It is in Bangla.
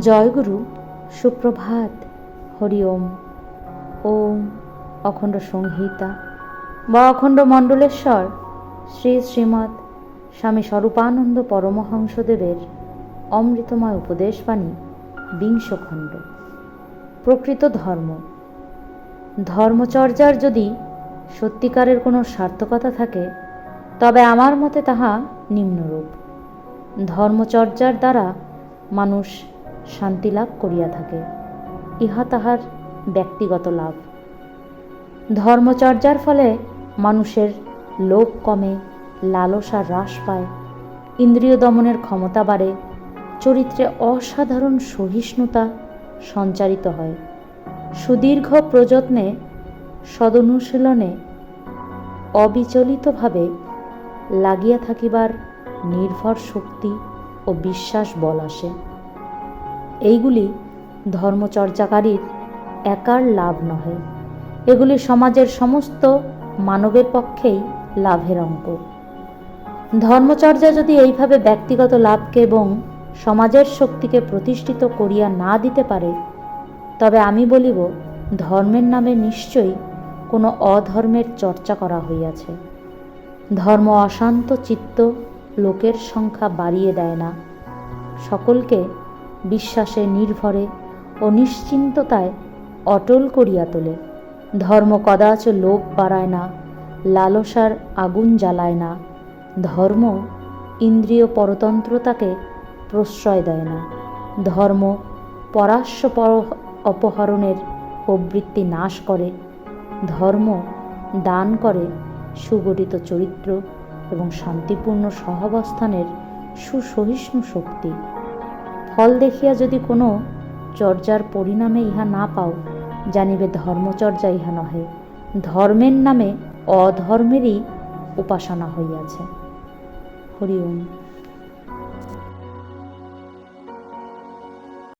জয়গুরু সুপ্রভাত, হরি ওম। ওম অখণ্ড সংহিতা। বা অখণ্ড মণ্ডলেশ্বর, শ্রী শ্রীমৎ স্বামী স্বরূপানন্দ পরমহংসদেবের অমৃতময় উপদেশবাণী বিংশ খণ্ড প্রকৃত ধর্ম। ধর্মচর্যার যদি সত্যিকারের কোনো সার্থকতা থাকে, তবে আমার মতে তাহা নিম্নরূপ। ধর্মচর্যার দ্বারা মানুষ শান্তি লাভ করিয়া থাকে, ইহা তাহার ব্যক্তিগত লাভ। ধর্মচর্যার ফলে মানুষের লোভ কমে, লালসা হ্রাস পায়, ইন্দ্রিয় দমনের ক্ষমতা বাড়ে, চরিত্রে অসাধারণ সহিষ্ণুতা সঞ্চারিত হয়। সুদীর্ঘ প্রযত্নে সদনুশীলনে অবিচলিতভাবে লাগিয়া থাকিবার নির্ভর শক্তি ও বিশ্বাস বল আসে। এইগুলি ধর্মচর্চাকারীর একার লাভ নহে। এগুলি সমাজের সমস্ত মানবের পক্ষেই লাভের অঙ্ক। ধর্মচর্যা যদি এইভাবে ব্যক্তিগত লাভকে এবং সমাজের শক্তিকে প্রতিষ্ঠিত করিয়া না দিতে পারে, তবে আমি বলিব, ধর্মের নামে নিশ্চয়ই কোনো অধর্মের চর্চা করা হইয়াছে। ধর্ম অশান্ত চিত্ত লোকের সংখ্যা বাড়িয়ে দেয় না। সকলকে বিশ্বাসে নির্ভরে ও নিশ্চিন্ততায় অটল করিয়া তোলে। ধর্ম কদাচ লোভ বাড়ায় না, লালসার আগুন জ্বালায় না। ধর্ম ইন্দ্রিয় পরতন্ত্রতাকে প্রশ্রয় দেয় না। ধর্ম পরাশ্য পর অপহরণের প্রবৃত্তি নাশ করে। ধর্ম দান করে সুগঠিত চরিত্র এবং শান্তিপূর্ণ সহাবস্থানের সুসহিষ্ণু শক্তি। ফল দেখিয়া যদি কোনো চর্যার পরিণামে ইহা না পাও, জানিবে ধর্মচর্যা ইহা নহে। ধর্মের নামে অধর্মেরই উপাসনা হইয়াছে। হরি ওম।